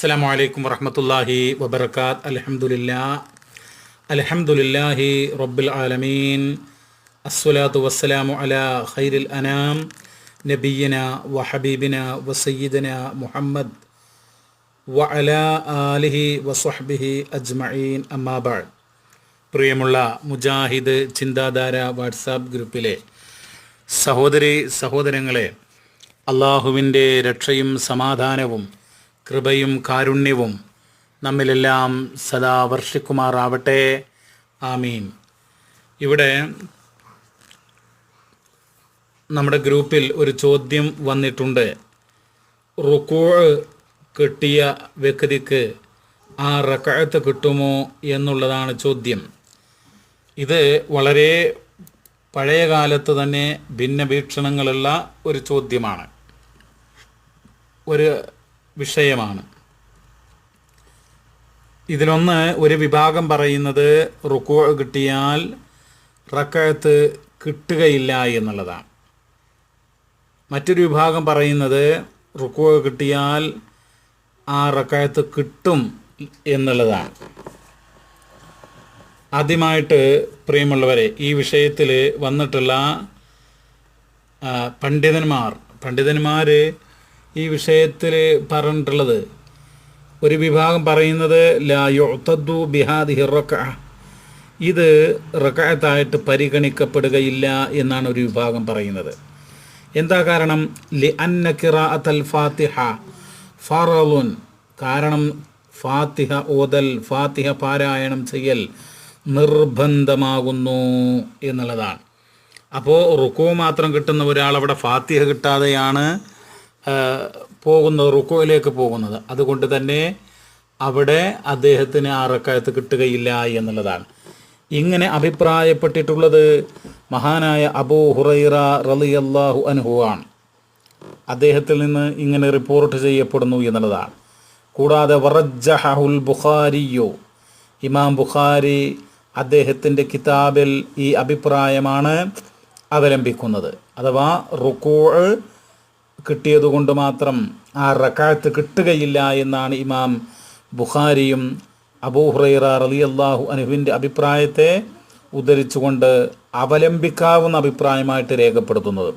അസ്സാം വലൈക്കും വറഹമത്തല്ലാഹി വബർക്കാത്ത് അലഹമുല്ല അലഹമുല്ലാഹി റബ്ബുൽ ആലമീൻ. അസ്വലാത്തു വസ്സലാമു അല ഖൈരിൽ അനാം. നബീന വ വസയ്യിദന മുഹമ്മദ് വ അല ആലിഹി വസ്ഹബിഹി അജ്മഈൻ. അമ്മാബാഡ് പ്രിയമുള്ള മുജാഹിദ് ചിന്താധാര വാട്സാപ്പ് ഗ്രൂപ്പിലെ സഹോദരി സഹോദരങ്ങളെ അള്ളാഹുവിന്റെ രക്ഷയും സമാധാനവും കൃപയും കാരുണ്യവും നമ്മിലെല്ലാം സദാ വർഷിക്കുമാറാവട്ടെ. ആമീൻ. ഇവിടെ നമ്മുടെ ഗ്രൂപ്പിൽ ഒരു ചോദ്യം വന്നിട്ടുണ്ട്. റുക്കോ കിട്ടിയ വ്യക്തിക്ക് ആ റക്കഴത്ത് കിട്ടുമോ എന്നുള്ളതാണ് ചോദ്യം. ഇത് വളരെ പഴയ കാലത്ത് തന്നെ ഭിന്ന വീക്ഷണങ്ങളുള്ള ഒരു ചോദ്യമാണ്. ഒരു വിഷയമാണ്. ഇതിലൊന്ന് ഒരു വിഭാഗം പറയുന്നത് റുക്കോ കിട്ടിയാൽ റക്കയത്ത് കിട്ടുകയില്ല എന്നുള്ളതാണ്. മറ്റൊരു വിഭാഗം പറയുന്നത് റുക്കോ കിട്ടിയാൽ ആ റക്കായത്ത് കിട്ടും എന്നുള്ളതാണ്. ആദ്യമായിട്ട് പ്രിയമുള്ളവരെ ഈ വിഷയത്തിൽ വന്നിട്ടുള്ള പണ്ഡിതന്മാർ പണ്ഡിതന്മാർ ഈ വിഷയത്തിൽ പറഞ്ഞിട്ടുള്ളത് ഒരു വിഭാഗം പറയുന്നത് ലാ യുഅ്തദ്ദു ബിഹാദി റക്അ ഇത് റക്കായത്തായിട്ട് പരിഗണിക്കപ്പെടുകയില്ല എന്നാണ് ഒരു വിഭാഗം പറയുന്നത്. എന്താ കാരണം? ലി അന്ന കിറാഅത്തൽ ഫാത്തിഹ ഫറലുൻ കാരണം ഫാത്തിഹ ഓതൽ ഫാത്തിഹ പാരായണം ചെയ്യൽ നിർബന്ധമാകുന്നു എന്നുള്ളതാണ്. അപ്പോൾ റുക്കോ മാത്രം കിട്ടുന്ന ഒരാൾ അവിടെ ഫാത്തിഹ കിട്ടാതെയാണ് പോകുന്നത് റുക്കോയിലേക്ക് പോകുന്നത്. അതുകൊണ്ട് തന്നെ അവിടെ അദ്ദേഹത്തിന് ആ റക്കായത്ത് കിട്ടുകയില്ല എന്നുള്ളതാണ്. ഇങ്ങനെ അഭിപ്രായപ്പെട്ടിട്ടുള്ളത് മഹാനായ അബൂ ഹുറൈറ റളിയല്ലാഹു അനുഹു ആണ്. അദ്ദേഹത്തിൽ നിന്ന് ഇങ്ങനെ റിപ്പോർട്ട് ചെയ്യപ്പെടുന്നു എന്നുള്ളതാണ്. കൂടാതെ വറജ്ജഹുൽ ബുഖാരിയോ. ഇമാം ബുഖാരി അദ്ദേഹത്തിന്റെ കിതാബിൽ ഈ അഭിപ്രായമാണ് അവലംബിക്കുന്നത്. അഥവാ റുക്കൂ കിട്ടിയതുകൊണ്ട് മാത്രം ആ റക്കാത്ത് കിട്ടുകയില്ല എന്നാണ് ഇമാം ബുഖാരിയും അബൂഹുറൈറ റളിയല്ലാഹു അനുവിന്റെ അഭിപ്രായത്തെ ഉദ്ധരിച്ചുകൊണ്ട് അവലംബിക്കാവുന്ന അഭിപ്രായമായിട്ട് രേഖപ്പെടുത്തുന്നത്.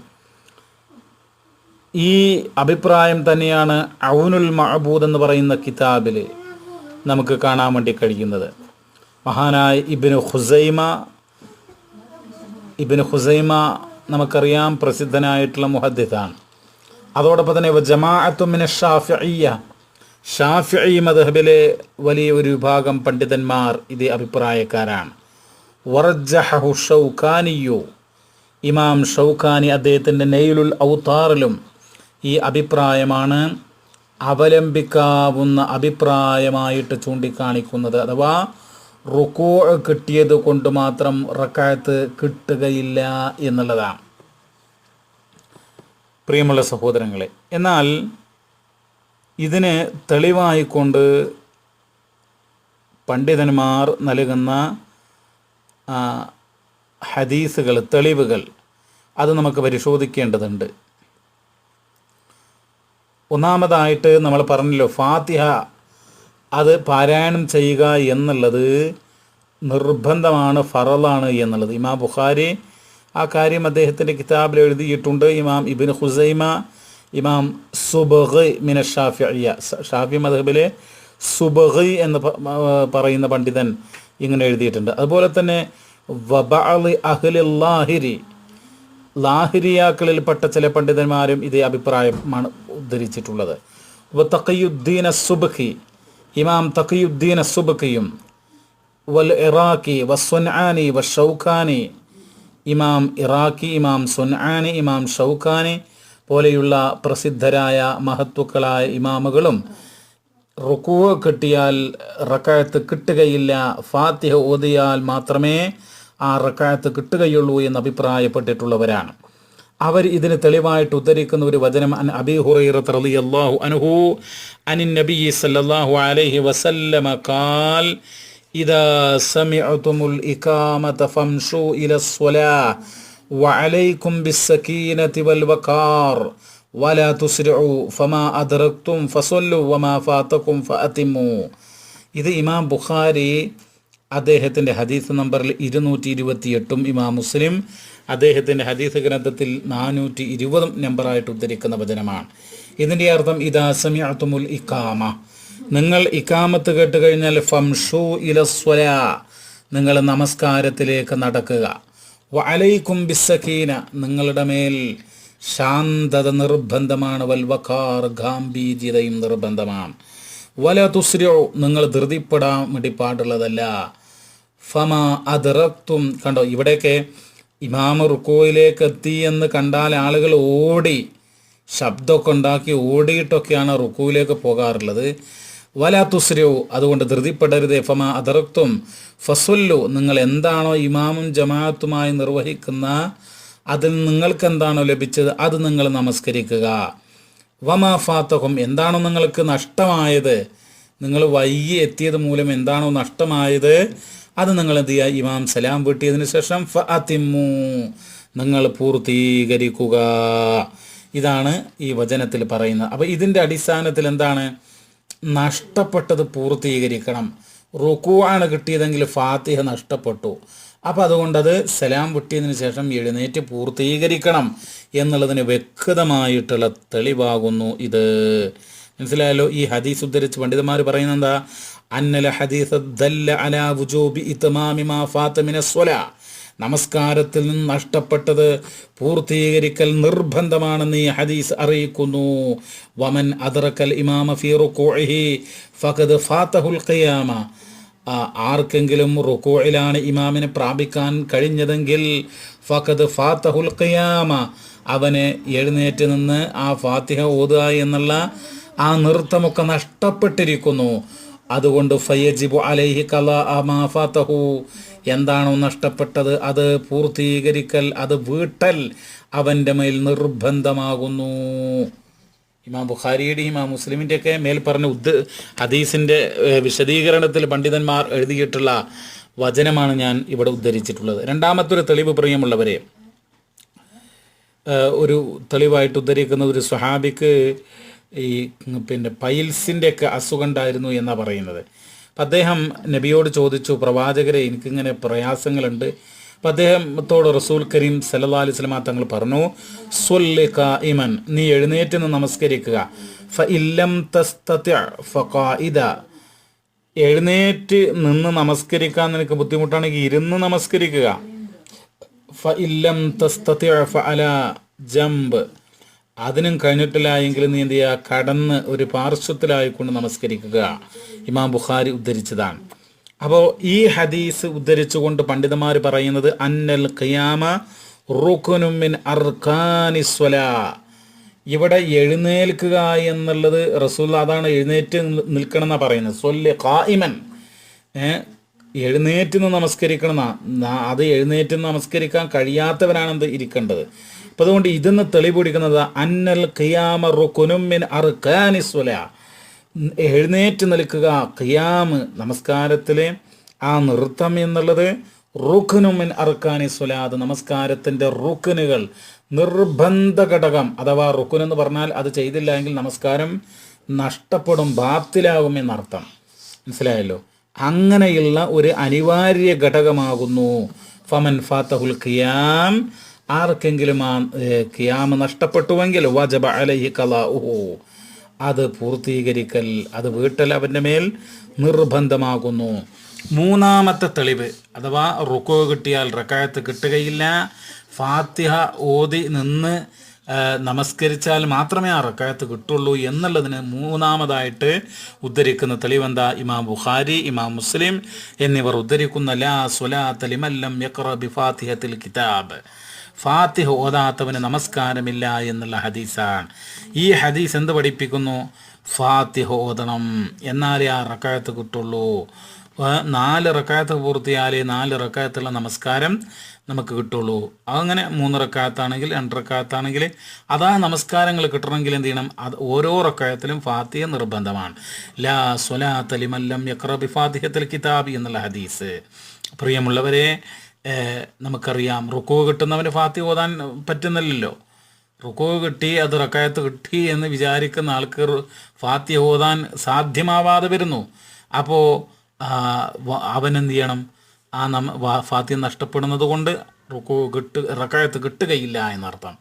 ഈ അഭിപ്രായം തന്നെയാണ് ഔനുൽ മഹബൂദ് എന്ന് പറയുന്ന കിതാബിൽ നമുക്ക് കാണാൻ വേണ്ടി കഴിയുന്നത്. മഹാനായ ഇബിന് ഹുസൈമ ഇബിന് ഹുസൈമ നമുക്കറിയാം പ്രസിദ്ധനായിട്ടുള്ള മുഹദ്ദിത്താണ് അതോടൊപ്പം തന്നെ ജമാഅത്തുമിന് ഷാഫിയ ഷാഫിഇ മദ്ഹബിലെ വലിയ ഒരു വിഭാഗം പണ്ഡിതന്മാർ ഇത് അഭിപ്രായക്കാരാണ്. വർജഹു ഷൗക്കാനിയു ഇമാം ഷൗഖാനി അദ്ദേഹത്തിന്റെ നെയ്ലുൽ ഔത്താറിലും ഈ അഭിപ്രായമാണ് അവലംബിക്കാവുന്ന അഭിപ്രായമായിട്ട് ചൂണ്ടിക്കാണിക്കുന്നത്. അഥവാ റുക്കോ കിട്ടിയത് കൊണ്ട് മാത്രം റക്കായത്ത് കിട്ടുകയില്ല എന്നുള്ളതാണ്. പ്രിയമുള്ള സഹോദരങ്ങളെ എന്നാൽ ഇതിന് തെളിവായിക്കൊണ്ട് പണ്ഡിതന്മാർ നൽകുന്ന ഹദീസുകൾ തെളിവുകൾ അത് നമുക്ക് പരിശോധിക്കേണ്ടതുണ്ട്. ഒന്നാമതായിട്ട് നമ്മൾ പറഞ്ഞല്ലോ ഫാത്തിഹ അത് പാരായണം ചെയ്യുക എന്നുള്ളത് നിർബന്ധമാണ് ഫറലാണ് എന്നുള്ളത്. ഇമാ ബുഖാരി ആ കാര്യം അദ്ദേഹത്തിന്റെ കിതാബിൽ എഴുതിയിട്ടുണ്ട്. ഇമാം ഇബിൻ ഹുസൈമ ഇമാം സുബഹ് മിന ഷാഫിയ ഷാഫി മദഹബിലെ സുബഹ് എന്ന് പറയുന്ന പണ്ഡിതൻ ഇങ്ങനെ എഴുതിയിട്ടുണ്ട്. അതുപോലെ തന്നെ വബഅളി അഹ്ലില്ലാഹിരി ലാഹിരിയാക്കളിൽപ്പെട്ട ചില പണ്ഡിതന്മാരും ഇതേ അഭിപ്രായമാണ് ഉദ്ധരിച്ചിട്ടുള്ളത്. അപ്പോൾ തക്കയുദ്ദീൻ അസുബഖി ഇമാം തക്കയുദ്ദീൻ സുബഖിയും വൽ ഇറാഖി വസ്വൻആനി വഷൗഖാനി ഇമാം ഇറാഖി ഇമാം സുൻആനി ഇമാം ഷൗഖാനി പോലെയുള്ള പ്രസിദ്ധരായ മഹത്വക്കളായ ഇമാമുകളും റുക്കുവ് കിട്ടിയാൽ റക്കായത്ത് കിട്ടുകയില്ല ഫാത്തിഹ ഓതിയാൽ മാത്രമേ ആ റക്കായത്ത് കിട്ടുകയുള്ളൂ എന്ന് അഭിപ്രായപ്പെട്ടിട്ടുള്ളവരാണ്. അവർ ഇതിന് തെളിവായിട്ട് ഉദ്ധരിക്കുന്ന ഒരു വചനം അൻ അബി ഹുറൈറത്ത് റലി അള്ളാഹു അനുഹു അനിൻ നബി സല്ലാഹു അലൈഹി വസല്ലമ ഖാൽ ഇദാ സമിഅതുമുൽ ഇഖാമത ഫംഷു ഇല الصلاة وعليكم بالسكينة والوقار വല തുസ്രു ഫമാ അദറക്തും ഫസൊല്ലു വമാ ഫാത്തക്കും ഫഅത്തിമു ഇത് ഇമാം ബുഖാരി അദ്ദേഹത്തിൻ്റെ ഹദീസ് നമ്പറിൽ ഇരുന്നൂറ്റി ഇരുപത്തിയെട്ടും ഇമാം മുസ്ലിം അദ്ദേഹത്തിൻ്റെ ഹദീസ് ഗ്രന്ഥത്തിൽ നാനൂറ്റി ഇരുപതും നമ്പറായിട്ട് ഉദ്ധരിക്കുന്ന വചനമാണ് ഇതിൻ്റെ അർത്ഥം ഇതാ സമയത്തുമുൽ ഇക്കാമ നിങ്ങൾ ഇക്കാമത്ത് കേട്ട് കഴിഞ്ഞാൽ ഫംഷു ഇലസ്വല നിങ്ങൾ നമസ്കാരത്തിലേക്ക് നടക്കുക. വലൈക്കും ബിസ്സഖീന നിങ്ങളുടെ മേൽ ശാന്തത നിർബന്ധമാണ്. വൽവക്കാർ ഗാംഭീര്യതയും നിർബന്ധമാണ്. വല തുസ്രോ നിങ്ങൾ ധൃതിപ്പെടാൻ വേണ്ടി പാടുള്ളതല്ല. ഫമ അതിറക്തും കണ്ടോ ഇവിടെയൊക്കെ ഇമാമ റുക്കോയിലേക്ക് എത്തി എന്ന് കണ്ടാൽ ആളുകൾ ഓടി ശബ്ദമൊക്കെ ഉണ്ടാക്കി ഓടിയിട്ടൊക്കെയാണ് റുക്കുവിലേക്ക് പോകാറുള്ളത്. വല തുസ്രു അതുകൊണ്ട് ധൃതിപ്പെടരുത്. ഫമ അതറുത്തും ഫസുല്ലു നിങ്ങൾ എന്താണോ ഇമാമും ജമാഅത്തുമായി നിർവഹിക്കുന്ന അതിൽ നിങ്ങൾക്ക് എന്താണോ ലഭിച്ചത് അത് നിങ്ങൾ നമസ്കരിക്കുക. വമാ ഫാത്തഹും എന്താണോ നിങ്ങൾക്ക് നഷ്ടമായത് നിങ്ങൾ വൈകി എത്തിയത് മൂലം എന്താണോ നഷ്ടമായത് അത് നിങ്ങൾ എന്ത് ചെയ്യുക? ഇമാം സലാം വീട്ടിയതിന് ശേഷം ഫ അതിമു നിങ്ങൾ പൂർത്തീകരിക്കുക. ഇതാണ് ഈ വചനത്തിൽ പറയുന്നത്. അപ്പോൾ ഇതിന്റെ അടിസ്ഥാനത്തിൽ എന്താണ്? നഷ്ടപ്പെട്ടത് പൂർത്തീകരിക്കണം. റുക്കു ആണ് കിട്ടിയതെങ്കിൽ ഫാത്തിഹ നഷ്ടപ്പെട്ടു. അപ്പോൾ അതുകൊണ്ടത് സലാം വിട്ടിയതിന് ശേഷം എഴുന്നേറ്റ് പൂർത്തീകരിക്കണം എന്നുള്ളതിന് വ്യക്തമായിട്ടുള്ള തെളിവാകുന്നു ഇത്. മനസ്സിലായല്ലോ? ഈ ഹദീസ് ഉദ്ധരിച്ച് പണ്ഡിതന്മാർ പറയുന്നത് എന്താ? അന്നല ഹദീസ് വുജൂബി ഇത്മാമി മാ ഫാത്തമിന സ്വല. നമസ്കാരത്തിൽ നിന്ന് നഷ്ടപ്പെട്ടത് പൂർത്തീകരിക്കൽ നിർബന്ധമാണെന്ന് ഈ ഹദീസ് അറിയിക്കുന്നു. വമൻ അദറക്കൽ ഇമാമ ഫീറുക്കോഹി ഫഖദ് ഫാത്തഹുൽ ഖിയാമ. ആർക്കെങ്കിലും റുക്കോയിലാണ് ഇമാമിനെ പ്രാപിക്കാൻ കഴിഞ്ഞതെങ്കിൽ ഫഖദ് ഫാത്തഹുൽ ഖിയാമ. അവനെ എഴുന്നേറ്റ് നിന്ന് ആ ഫാത്തിഹ ഓതുക എന്നുള്ള ആ നൃത്തമൊക്കെ നഷ്ടപ്പെട്ടിരിക്കുന്നു. അതുകൊണ്ട് ഫയജിബു അലൈഹി കല അമാ ഫാത്തഹു എന്താണോ നഷ്ടപ്പെട്ടത് അത് പൂർത്തീകരിക്കൽ അത് വീട്ടൽ അവന്റെ മേൽ നിർബന്ധമാകുന്നു. ഇമാം ബുഖാരിയുടെ ഇമാം മുസ്ലിമിന്റെ ഒക്കെ മേൽ പറഞ്ഞ ഉദ് ഹദീസിന്റെ വിശദീകരണത്തിൽ പണ്ഡിതന്മാർ എഴുതിയിട്ടുള്ള വചനമാണ് ഞാൻ ഇവിടെ ഉദ്ധരിച്ചിട്ടുള്ളത്. രണ്ടാമത്തെ ഒരു തെളിവ് പ്രിയമുള്ളവരെ ഒരു തെളിവായിട്ട് ഉദ്ധരിക്കുന്ന ഒരു സ്വഹാബിക്ക് ഈ പിന്നെ പൈൽസിന്റെയൊക്കെ അസുഖം ഉണ്ടായിരുന്നു എന്നാണ് പറയുന്നത്. അപ്പം അദ്ദേഹം നബിയോട് ചോദിച്ചു പ്രവാചകരെ എനിക്കിങ്ങനെ പ്രയാസങ്ങളുണ്ട്. അപ്പം അദ്ദേഹത്തോട് റസൂൽ കരീം സല്ലല്ലാഹു അലൈഹി സ്വലമ തങ്ങൾ പറഞ്ഞു സ്വല്ലി ഇമൻ നീ എഴുന്നേറ്റ് നിന്ന് നമസ്കരിക്കുക. ഫ ഇല്ലം ഫഖായിദ എഴുന്നേറ്റ് നിന്ന് നമസ്കരിക്കാൻ നിനക്ക് ബുദ്ധിമുട്ടാണെങ്കിൽ ഇരുന്ന് നമസ്കരിക്കുക. ഫ ഇല്ലം തസ്തത്യ ഫ അല ജംബ്. അതിനും കഴിഞ്ഞിട്ടില്ല എങ്കിൽ നീ എന്ത് ചെയ്യുക? കടന്ന് ഒരു പാർശ്വത്തിലായിക്കൊണ്ട് നമസ്കരിക്കുക. ഇമാം ബുഖാരി ഉദ്ധരിച്ചതാണ്. അപ്പോൾ ഈ ഹദീസ് ഉദ്ധരിച്ചുകൊണ്ട് പണ്ഡിതന്മാർ പറയുന്നത് അന്നൽ ഖിയാമ റുക്കുനുമിൻ അർഖാനിസ്വല ഇവിടെ എഴുന്നേൽക്കുക എന്നുള്ളത് റസൂൽ അതാണ് എഴുന്നേറ്റ് നിൽക്കണം എന്നാണ് പറയുന്നത് സ്വല്യ ഖായിമൻ എഴുന്നേറ്റ് നിന്ന് നമസ്കരിക്കണം എന്നാ. അത് എഴുന്നേറ്റ് നമസ്കരിക്കാൻ കഴിയാത്തവരാണെന്ന് ഇരിക്കേണ്ടത്? അപ്പം അതുകൊണ്ട് ഇതെന്ന് തെളിപിടിക്കുന്നത് അന്നൽ ഖിയാമ റുക്കുനുമിൻ അർഖാനിസ്വല എഴുന്നേറ്റ് നിൽക്കുക ഖിയാമ് നമസ്കാരത്തിലെ ആ നൃത്തം എന്നുള്ളത് റുഖുനുമിൻ അർക്കാനി സ്വലാദ് നമസ്കാരത്തിന്റെ റുക്കുനുകൾ നിർബന്ധ ഘടകം. അഥവാ റുക്കുനെന്ന് പറഞ്ഞാൽ അത് ചെയ്തില്ല എങ്കിൽ നമസ്കാരം നഷ്ടപ്പെടും ബാത്തിലാകും എന്നർത്ഥം. മനസ്സിലായല്ലോ? അങ്ങനെയുള്ള ഒരു അനിവാര്യ ഘടകമാകുന്നു. ഫമൻ ഫാത്തഹുൽ ഖിയാം ആർക്കെങ്കിലും ആ ഖിയാം നഷ്ടപ്പെട്ടുവെങ്കിൽ വജബ അലൈഹി ഓഹോ അത് പൂർത്തീകരിക്കൽ അത് വീട്ടൽ അവന്റെ മേൽ നിർബന്ധമാകുന്നു. മൂന്നാമത്തെ തെളിവ് അഥവാ റുക്കോ കിട്ടിയാൽ റക്കായത്ത് കിട്ടുകയില്ല. ഫാത്തിഹ ഓതി നിന്ന് നമസ്കരിച്ചാൽ മാത്രമേ ആ റക്കായത്ത് കിട്ടുള്ളൂ എന്നുള്ളതിന് മൂന്നാമതായിട്ട് ഉദ്ധരിക്കുന്ന തെളിവെന്താ? ഇമാം ബുഖാരി ഇമാം മുസ്ലിം എന്നിവർ ഉദ്ധരിക്കുന്ന ലാ സുലാ തലിമല്ലം യക്ര ബിഫാത്തിഹത്തിൽ കിതാബ്. ഫാത്തിഹ ഓതാത്തവന് നമസ്കാരമില്ല എന്നുള്ള ഹദീസാണ്. ഈ ഹദീസ് എന്ത് പഠിപ്പിക്കുന്നു? ഫാത്തിഹ ഓതണം. എന്നാലേ ആ റക്കായത്ത് കിട്ടുള്ളൂ. നാല് റക്കായത്ത് പൂർത്തിയാലേ നാല് റക്കായത്തുള്ള നമസ്കാരം നമുക്ക് കിട്ടുള്ളൂ. അങ്ങനെ മൂന്ന് റക്കായത്താണെങ്കിൽ രണ്ട് റക്കായത്താണെങ്കിൽ അതാ നമസ്കാരങ്ങൾ കിട്ടണമെങ്കിൽ എന്ത് ചെയ്യണം? അത് ഓരോ റക്കായത്തിലും ഫാത്തിഹ നിർബന്ധമാണ്. ലാ സ്വലാത്ത തലിമല്ലം യക്രബി ഫാത്തിഹത്തിൽ കിതാബി എന്നുള്ള ഹദീസ്. പ്രിയമുള്ളവരെ നമുക്കറിയാം. റുക്കു കിട്ടുന്നവന് ഫാത്തി ഓതാൻ പറ്റുന്നില്ലല്ലോ. റുക്കോ കിട്ടി അത് റക്കായത്ത് കിട്ടി എന്ന് വിചാരിക്കുന്ന ആൾക്ക് ഫാത്തി ഓതാൻ സാധ്യമാവാതെ വരുന്നു. അപ്പോൾ അവൻ എന്ത് ചെയ്യണം? ആ നമ്മ ഫാത്തി നഷ്ടപ്പെടുന്നത് കൊണ്ട് റുക്കോ കിട്ട് റക്കായത്ത് കിട്ടുകയില്ല എന്നർത്ഥം.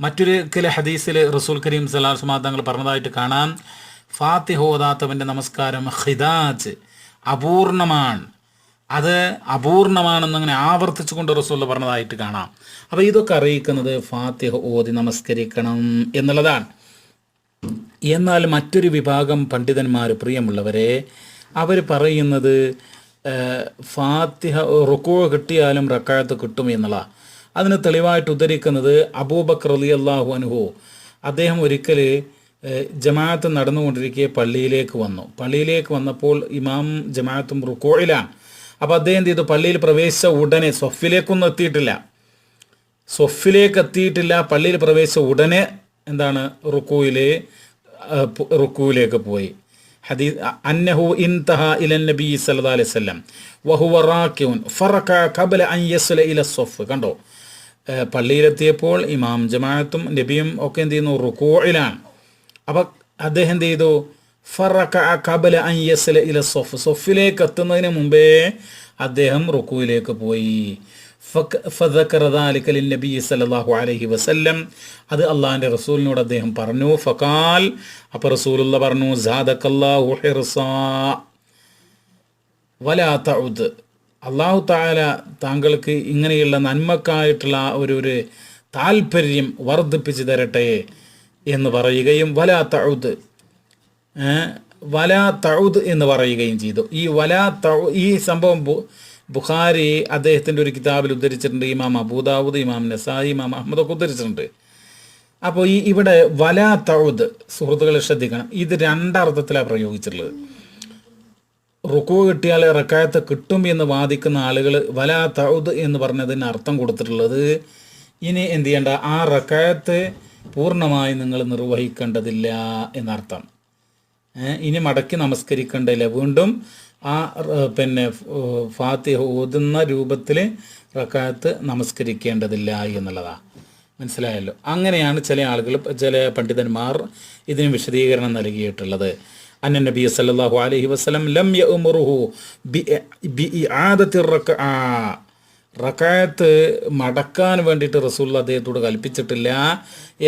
മറ്റൊരു ചില ഹദീസിൽ റസൂൽ കരീം സലാസ്മാ തങ്ങൾ പറഞ്ഞതായിട്ട് കാണാം. ഫാത്തിഹ ഓതാത്തവന്റെ നമസ്കാരം ഹിദാജ് അപൂർണമാണ്. അത് അപൂർണമാണെന്നങ്ങനെ ആവർത്തിച്ചു കൊണ്ട് റസൂൽ പറഞ്ഞതായിട്ട് കാണാം. അപ്പോൾ ഇതൊക്കെ അറിയിക്കുന്നത് ഫാത്തിഹ ഓതി നമസ്കരിക്കണം എന്നുള്ളതാണ്. എന്നാൽ മറ്റൊരു വിഭാഗം പണ്ഡിതന്മാർ പ്രിയമുള്ളവരെ അവർ പറയുന്നത് ഫാത്തിഹ റുക്കോ കിട്ടിയാലും റക്കാഴത്ത് കിട്ടും എന്നുള്ള. അതിന് തെളിവായിട്ട് ഉദ്ധരിക്കുന്നത് അബൂബക്കർ അലി അള്ളാഹു അനുഹു അദ്ദേഹം ഒരിക്കൽ ജമാഅത്ത് നടന്നുകൊണ്ടിരിക്കെ പള്ളിയിലേക്ക് വന്നു. പള്ളിയിലേക്ക് വന്നപ്പോൾ ഇമാം ജമാഅത്തും റുക്കോയിലാണ്. അപ്പോൾ അദ്ദേഹം എന്ത് ചെയ്തു? പള്ളിയിൽ പ്രവേശിച്ച ഉടനെ സ്വഫിലേക്കൊന്നും എത്തിയിട്ടില്ല. സ്വഫിലേക്ക് എത്തിയിട്ടില്ല. പള്ളിയിൽ പ്രവേശിച്ച ഉടനെ എന്താണ്? റുക്കുവിലെ റുക്കുവിലേക്ക് പോയി. അന്നഹു ഇലൻ നബി അലൈഹി ഫറക അൻ യസ്ല ഇല കണ്ടോ? പള്ളിയിലെത്തിയപ്പോൾ ഇമാം ജമാഅത്തും നബിയും ഒക്കെ എന്ത് ചെയ്യുന്നു? റുക്കുവിലാണ് അപ്പോൾ അദ്ദേഹം എന്ത് ചെയ്തു? ഫറക്ക കബല അൻ യസല ഇല സൊഫ് സൊഫിലേക്ക് എത്തുന്നതിന് മുമ്പേ അദ്ദേഹം റുക്കുവിലേക്ക് പോയി. ഫദക്കറദാലിക്കലിൻ നബി സല്ലാഹു അലഹി വസല്ലം. അത് അള്ളാഹിന്റെ റസൂലിനോട് അദ്ദേഹം പറഞ്ഞു. ഫക്കാൽ അപ്പോൾ റസൂലുള്ള പറഞ്ഞു സാദക്കല്ലാഹു ഹിർസാ വലാ തൗദ് അള്ളാഹു താല താങ്കൾക്ക് ഇങ്ങനെയുള്ള നന്മക്കായിട്ടുള്ള ഒരു ഒരു താല്പര്യം വർദ്ധിപ്പിച്ചു തരട്ടെ എന്ന് പറയുകയും വലാ തഴുത് വലാ തൗദ് എന്ന് പറയുകയും ചെയ്തു. ഈ വലാ തഴു ഈ സംഭവം ബുഖാരി അദ്ദേഹത്തിന്റെ ഒരു കിതാബിൽ ഉദ്ധരിച്ചിട്ടുണ്ട്. ഇമാം അബൂദാവൂദ് ഇമാം നസായി ഇമാം അഹമ്മദൊക്കെ ഉദ്ധരിച്ചിട്ടുണ്ട്. അപ്പോൾ ഈ ഇവിടെ വലാ തൗദ് സുഹൃത്തുക്കളെ ശ്രദ്ധിക്കണം. ഇത് രണ്ടർത്ഥത്തിലാണ് പ്രയോഗിച്ചിട്ടുള്ളത്. റുക്കു കിട്ടിയാൽ റക്കായത്ത് കിട്ടും എന്ന് വാദിക്കുന്ന ആളുകൾ വലാ തൗദ് എന്ന് പറഞ്ഞതിന് അർത്ഥം കൊടുത്തിട്ടുള്ളത് ഇനി എന്ത് ചെയ്യേണ്ട? ആ റക്കായത്ത് പൂർണമായി നിങ്ങൾ നിർവഹിക്കേണ്ടതില്ല എന്നർത്ഥം. ഇനി മടക്കി നമസ്കരിക്കേണ്ടതില്ല. വീണ്ടും ആ പിന്നെ ഫാത്തിഹ ഓതുന്ന രൂപത്തിൽ റക്കാത്ത് നമസ്കരിക്കേണ്ടതില്ല എന്നുള്ളതാണ് മനസ്സിലായല്ലോ? അങ്ങനെയാണ് ചില ആളുകൾ ചില പണ്ഡിതന്മാർ ഇതിന് വിശദീകരണം നൽകിയിട്ടുള്ളത്. അന്ന നബി സല്ലാഹു അലഹി വസ്ലം ലം യഅ്മുറുഹു ബി ബി ഇആദത്തി റക്അ. റക്കായത്ത് മടക്കാൻ വേണ്ടിയിട്ട് റസൂൽ അദ്ദേഹത്തോട് കൽപ്പിച്ചിട്ടില്ല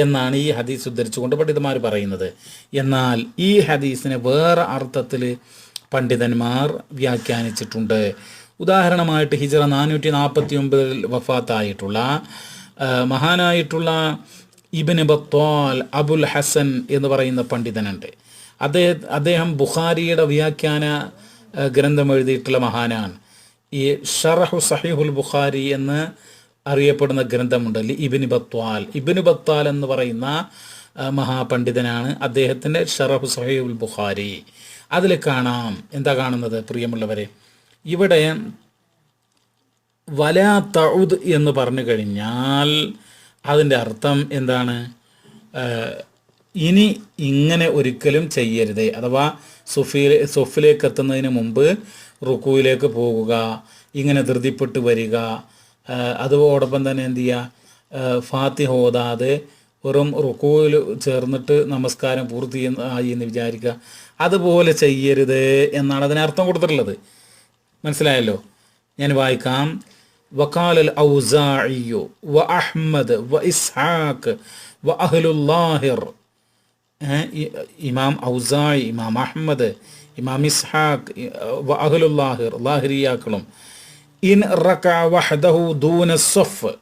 എന്നാണ് ഈ ഹദീസ് ഉദ്ധരിച്ചുകൊണ്ട് പണ്ഡിതന്മാർ പറയുന്നത്. എന്നാൽ ഈ ഹദീസിനെ വേറെ അർത്ഥത്തിൽ പണ്ഡിതന്മാർ വ്യാഖ്യാനിച്ചിട്ടുണ്ട്. ഉദാഹരണമായിട്ട് ഹിജറ നാനൂറ്റി നാൽപ്പത്തി ഒമ്പതിൽ വഫാത്തായിട്ടുള്ള മഹാനായിട്ടുള്ള ഇബിന് ബത്തോൽ അബുൽ ഹസൻ എന്ന് പറയുന്ന പണ്ഡിതനുണ്ട്. അദ്ദേഹം അദ്ദേഹം ബുഖാരിയുടെ വ്യാഖ്യാന ഗ്രന്ഥം എഴുതിയിട്ടുള്ള മഹാനാണ്. ഈ ഷറഹു സഹീഹുൽ ബുഖാരി എന്ന് അറിയപ്പെടുന്ന ഗ്രന്ഥമുണ്ട്. ഇബിന് ബത്വാൽ ഇബിന് ബത്വാൽ എന്ന് പറയുന്ന മഹാപണ്ഡിതനാണ് അദ്ദേഹത്തിന്റെ ഷറഹു സഹീഹുൽ ബുഖാരി. അതിൽ കാണാം. എന്താ കാണുന്നത് പ്രിയമുള്ളവരെ? ഇവിടെ വല തൗദ് എന്ന് പറഞ്ഞു കഴിഞ്ഞാൽ അതിന്റെ അർത്ഥം എന്താണ്? ഇനി ഇങ്ങനെ ഒരിക്കലും ചെയ്യരുത്. അഥവാ സുഫിയിലെ സുഫിലേക്ക് എത്തുന്നതിന് മുമ്പ് റുക്കുവിലേക്ക് പോകുക ഇങ്ങനെ ധൃതിപ്പെട്ട് വരിക ഏഹ്, അതോടൊപ്പം തന്നെ എന്ത് ചെയ്യുക ഏഹ്, ഫാത്തിഹ ഓതാതെ വെറും റുക്കുവിൽ ചേർന്നിട്ട് നമസ്കാരം പൂർത്തി ആയി എന്ന് വിചാരിക്കുക അതുപോലെ ചെയ്യരുത് എന്നാണ് അതിന് അർത്ഥം കൊടുത്തിട്ടുള്ളത് മനസ്സിലായല്ലോ ഞാൻ വായിക്കാം وقال الأوزاعي وأحمد وإسحاق وأهل اللاهر ഏ, ഇ- ഇമാം ഔസായി ഇമാം ഇസ്ഹാഖ് അഹ്ലുല്ലാഹിർ ലാഹിരിയാക്കളും ഇൻ വഹദഹു ദൂന സൊഫ്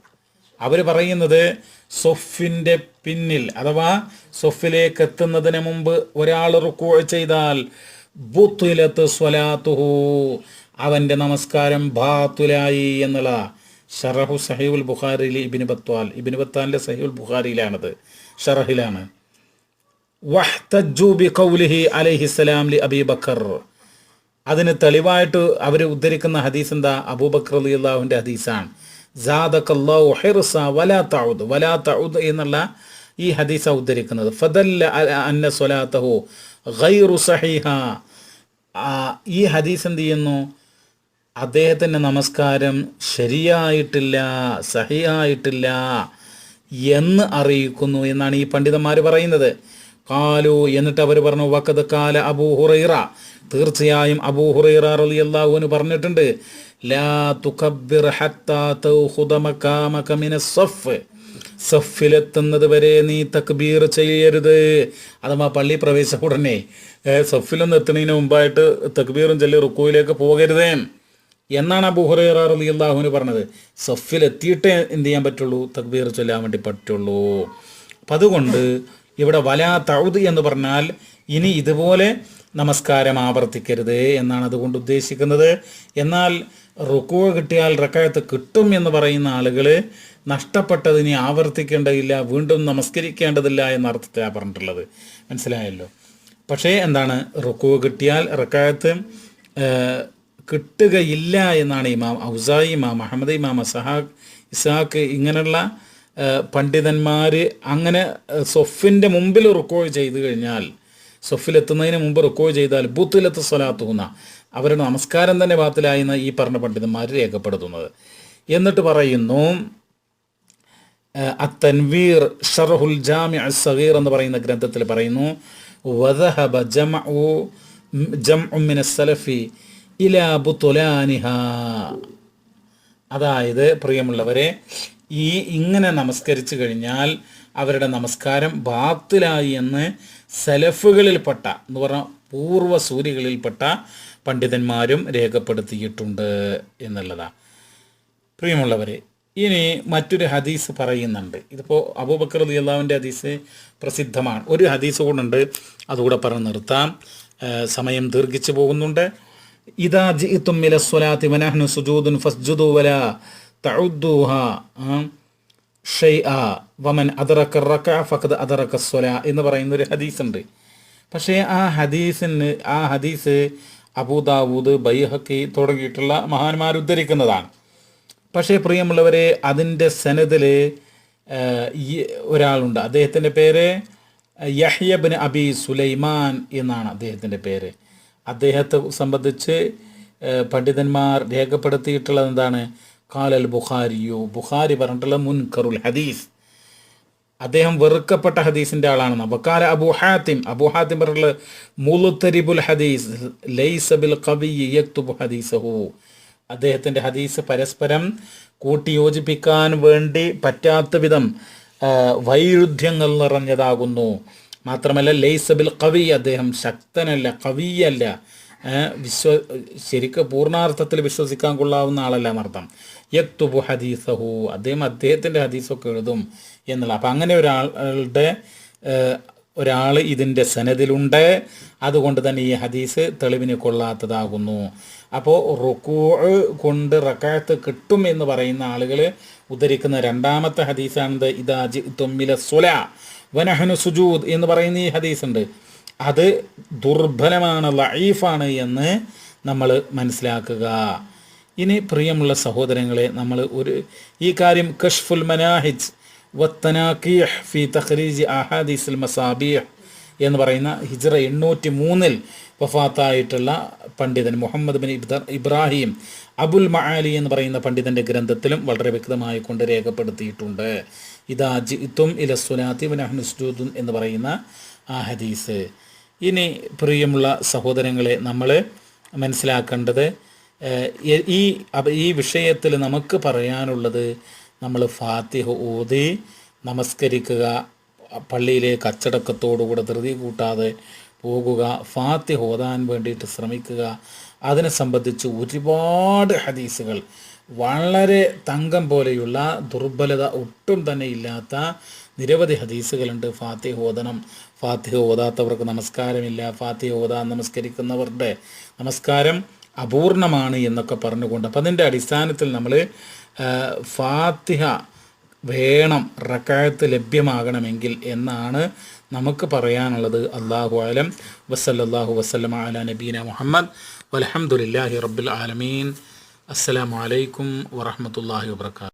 അവർ പറയുന്നത് സൊഫിന്റെ പിന്നിൽ അഥവാ സൊഫിലേക്ക് എത്തുന്നതിന് മുമ്പ് ഒരാൾ റുക്കൂ ചെയ്താൽ ബുത്തുലത്ത് സ്വലാത്തുഹു അവന്റെ നമസ്കാരം ബാത്തുലായി എന്നുള്ള ഷറഹു സഹീബുൽ ബുഖാരിയിൽ ഇബിന് ബത്വാൽ ഇബിന് ബത്താലിന്റെ സഹീബുൽ ബുഖാരിയിലാണത് ഷറഹിലാണ്. ലി അതിന് തെളിവായിട്ട് അവർ ഉദ്ധരിക്കുന്ന ഹദീസ് എന്താ അബൂബക്കർ അലി അള്ളാഹുവിന്റെ ഹദീസാണ് വലാ വലാ എന്നുള്ള ഈ ഹദീസ ഉദ്ധരിക്കുന്നത്. ഫദല്ല അന്ന ഗൈറു സഹീഹ. ഈ ഹദീസ് എന്ത് ചെയ്യുന്നു? അദ്ദേഹത്തിന്റെ നമസ്കാരം ശരിയായിട്ടില്ല സഹിയായിട്ടില്ല എന്ന് അറിയിക്കുന്നു എന്നാണ് ഈ പണ്ഡിതന്മാർ പറയുന്നത്. കാലു എന്നിട്ട് അവർ പറഞ്ഞു വക്കത് കാല അബൂ ഹുറൈറ. തീർച്ചയായും അബൂ ഹുറൈറ അള്ളാഹുവിന് പറഞ്ഞിട്ടുണ്ട് ലാ മിനസ് സഫ്. സഫിലെത്തുന്നത് വരെ നീ തക്ബീർ ചെയ്യരുത്. അഥവാ പള്ളി പ്രവേശ ഉടനെ സഫിലൊന്നും എത്തുന്നതിന് മുമ്പായിട്ട് തക്ബീറും ചൊല്ലി റുക്കുവിലേക്ക് പോകരുതേ. എന്നാണ് അബൂഹുറൈറ ഹുറൈറ അള്ളാഹുവിന് പറഞ്ഞത്. സഫിൽ എത്തിയിട്ടേ എന്ത് ചെയ്യാൻ പറ്റുള്ളൂ? തക്ബീർ ചൊല്ലാൻ വേണ്ടി പറ്റുള്ളൂ. അപ്പം അതുകൊണ്ട് ഇവിടെ വലാ തൗത് എന്ന് പറഞ്ഞാൽ ഇനി ഇതുപോലെ നമസ്കാരം ആവർത്തിക്കരുത് എന്നാണ് അതുകൊണ്ട് ഉദ്ദേശിക്കുന്നത്. എന്നാൽ റുക്കുവ കിട്ടിയാൽ റക്കായത്ത് കിട്ടും എന്ന് പറയുന്ന ആളുകൾ നഷ്ടപ്പെട്ടത് ഇനി ആവർത്തിക്കേണ്ടതില്ല വീണ്ടും നമസ്കരിക്കേണ്ടതില്ല എന്ന അർത്ഥത്തിലാണ് പറഞ്ഞിട്ടുള്ളത്. മനസ്സിലായല്ലോ? പക്ഷേ എന്താണ്? റുക്കുവ കിട്ടിയാൽ റക്കായത്ത് കിട്ടുകയില്ല എന്നാണ് ഇമാം ഔസായി ഇമാം അഹമ്മദ് ഇമാം സഹാഖ് ഇസാഖ് ഇങ്ങനെയുള്ള പണ്ഡിതന്മാർ അങ്ങനെ സൊഫിന്റെ മുമ്പിൽ റെക്കോർഡ് ചെയ്തു കഴിഞ്ഞാൽ സൊഫിലെത്തുന്നതിന് മുമ്പ് റെക്കോർഡ് ചെയ്താൽ ബുത്തിലെത്ത് സ്വലാത്തുന്ന അവരുടെ നമസ്കാരം തന്നെ ബാത്തിലായി ഈ പറഞ്ഞ പണ്ഡിതന്മാർ രേഖപ്പെടുത്തുന്നത്. എന്നിട്ട് പറയുന്നു അത്തൻവീർ ഷർഹുൽ ജാമി സഗീർ എന്ന് പറയുന്ന ഗ്രന്ഥത്തിൽ പറയുന്നു വദഹബ ജമഉ ജംഉ ഉമ്മിന സലഫി ഇലാ തുലാനിഹ അതായത് പ്രിയമുള്ളവരെ ഈ ഇങ്ങനെ നമസ്കരിച്ചു കഴിഞ്ഞാൽ അവരുടെ നമസ്കാരം ബാത്തിലായി എന്ന് സെലഫുകളിൽപ്പെട്ട എന്ന് പറഞ്ഞാൽ പൂർവ സൂര്യകളിൽപ്പെട്ട പണ്ഡിതന്മാരും രേഖപ്പെടുത്തിയിട്ടുണ്ട് എന്നുള്ളതാണ് പ്രിയമുള്ളവരെ ഇനി മറ്റൊരു ഹദീസ് പറയുന്നുണ്ട്. ഇതിപ്പോൾ അബൂബക്കർ അലി അള്ളാഹുവിന്റെ ഹദീസ് പ്രസിദ്ധമാണ്. ഒരു ഹദീസ് കൂടുണ്ട്. അതുകൂടെ പറഞ്ഞ് നിർത്താം. സമയം ദീർഘിച്ചു പോകുന്നുണ്ട്. ഇതാ ജിത്തും മില സ്വലാത്തി വനഹ്നു സുജൂദുൻ ഫസ്ജുദു വല തഉദ്ദൂഹ ഷൈഅ വമൻ അദറക റക്ക ഫഖദ് അദറക സ്വല എന്ന് പറയുന്ന ഒരു ഹദീസുണ്ട്. പക്ഷേ ആ ഹദീസിന് ആ ഹദീസ് അബൂദാവൂദ് ബൈഹക്കി തുടങ്ങിയിട്ടുള്ള മഹാന്മാർ ഉദ്ധരിക്കുന്നതാണ്. പക്ഷേ പ്രിയമുള്ളവരെ അതിന്റെ സനതിൽ ഒരാളുണ്ട്. അദ്ദേഹത്തിന്റെ പേര് യഹ്യബിൻ അബി സുലൈമാൻ എന്നാണ് അദ്ദേഹത്തിന്റെ പേര്. അദ്ദേഹത്തെ സംബന്ധിച്ച് പണ്ഡിതന്മാർ രേഖപ്പെടുത്തിയിട്ടുള്ളത് എന്താണ്? കാലൽ ബുഖാരിയോ ബുഖാരി പറഞ്ഞിട്ടുള്ള മുൻകറുൽ ഹദീസ്. അദ്ദേഹം വെറുക്കപ്പെട്ട ഹദീസിന്റെ ആളാണെന്ന് വക്കാല അബു ഹാത്തിം. അബു ഹാത്തിം പറഞ്ഞിട്ടുള്ള മുലുത്തരിബുൽ ഹദീസ് ലൈസബിൽ കവി യക്തുബു ഹദീസഹു. അദ്ദേഹത്തിന്റെ ഹദീസ് പരസ്പരം കൂട്ടിയോജിപ്പിക്കാൻ വേണ്ടി പറ്റാത്ത വിധം വൈരുദ്ധ്യങ്ങൾ നിറഞ്ഞതാകുന്നു. മാത്രമല്ല ലൈസബിൽ കവി അദ്ദേഹം ശക്തനല്ല കവിയല്ല വിശ്വ ശരിക്ക് പൂർണാർത്ഥത്തിൽ വിശ്വസിക്കാൻ കൊള്ളാവുന്ന ആളല്ല എന്നർത്ഥം യക്തുബു ഹദീസഹു. അദ്ദേഹം അദ്ദേഹത്തിന്റെ ഹദീസൊക്കെ എഴുതും എന്നുള്ള അപ്പം അങ്ങനെ ഒരാളുടെ ഒരാൾ ഇതിന്റെ സനദിലുണ്ട്. അതുകൊണ്ട് തന്നെ ഈ ഹദീസ് തെളിവിന് കൊള്ളാത്തതാകുന്നു. അപ്പോൾ റുക്കൂ കൊണ്ട് റക്കാത്ത് കിട്ടും എന്ന് പറയുന്ന ആളുകൾ ഉദ്ധരിക്കുന്ന രണ്ടാമത്തെ ഹദീസാണിത്. ഇതാജി തൊമ്മില സുല വനഹനു സുജൂദ് എന്ന് പറയുന്ന ഈ ഹദീസ് ഉണ്ട് അത് ദുർബലമാണ് ലൈഫാണ് എന്ന് നമ്മൾ മനസ്സിലാക്കുക. ഇനി പ്രിയമുള്ള സഹോദരങ്ങളെ നമ്മൾ ഒരു ഈ കാര്യം കഷ്ഫുൽ മനാഹിജ് വത്തനാഖീഹ് ഫി തഖ്രീജ് അഹാദീസുൽ മസാബീഹ് എന്ന് പറയുന്ന ഹിജ്റ എണ്ണൂറ്റി മൂന്നിൽ വഫാത്തായിട്ടുള്ള പണ്ഡിതൻ മുഹമ്മദ് ബിൻ ഇബ്രാഹിം അബുൽ മആലി എന്ന് പറയുന്ന പണ്ഡിതന്റെ ഗ്രന്ഥത്തിലും വളരെ വ്യക്തമായി കൊണ്ട് രേഖപ്പെടുത്തിയിട്ടുണ്ട്. ഇതാ ജിത്തും ഇല ഇലസുലാത്തി വനഹ്നുസ്ജൂദുൻ എന്ന് പറയുന്ന ആ ഹദീസ്. ഇനി പ്രിയമുള്ള സഹോദരങ്ങളെ നമ്മൾ മനസ്സിലാക്കേണ്ടത് ഈ- ഈ വിഷയത്തിൽ നമുക്ക് പറയാനുള്ളത് നമ്മൾ ഫാത്തിഹ ഓതി നമസ്കരിക്കുക പള്ളിയിലെ അച്ചടക്കത്തോടുകൂടെ ധൃതി കൂട്ടാതെ പോകുക ഫാത്തിഹ ഓതാൻ വേണ്ടിയിട്ട് ശ്രമിക്കുക. അതിനെ സംബന്ധിച്ച് ഒരുപാട് ഹദീസുകൾ. വളരെ തങ്കം പോലെയുള്ള ദുർബലത ഒട്ടും തന്നെ ഇല്ലാത്ത നിരവധി ഹദീസുകളുണ്ട്. ഫാത്തിഹ ഓതണം. ഫാത്തിഹ ഓതാത്തവർക്ക് നമസ്കാരമില്ല. ഫാത്തിഹ ഓതാൻ നമസ്കരിക്കുന്നവരുടെ നമസ്കാരം അപൂർണമാണ് എന്നൊക്കെ പറഞ്ഞുകൊണ്ട് അപ്പം അതിന്റെ അടിസ്ഥാനത്തിൽ നമ്മൾ ഫാത്തിഹ വേണം റക്കായത്ത് ലഭ്യമാകണമെങ്കിൽ എന്നാണ് നമുക്ക് പറയാനുള്ളത്. അള്ളാഹു ആലം വസല്ലാഹു വസ്ലം അല നബീന മുഹമ്മദ്. വലഹമുല്ലാഹി റബ്ബുൽ ആലമീൻ. അസ്സലാമു അലൈക്കും വറഹമത്തല്ലാഹി വാത്തു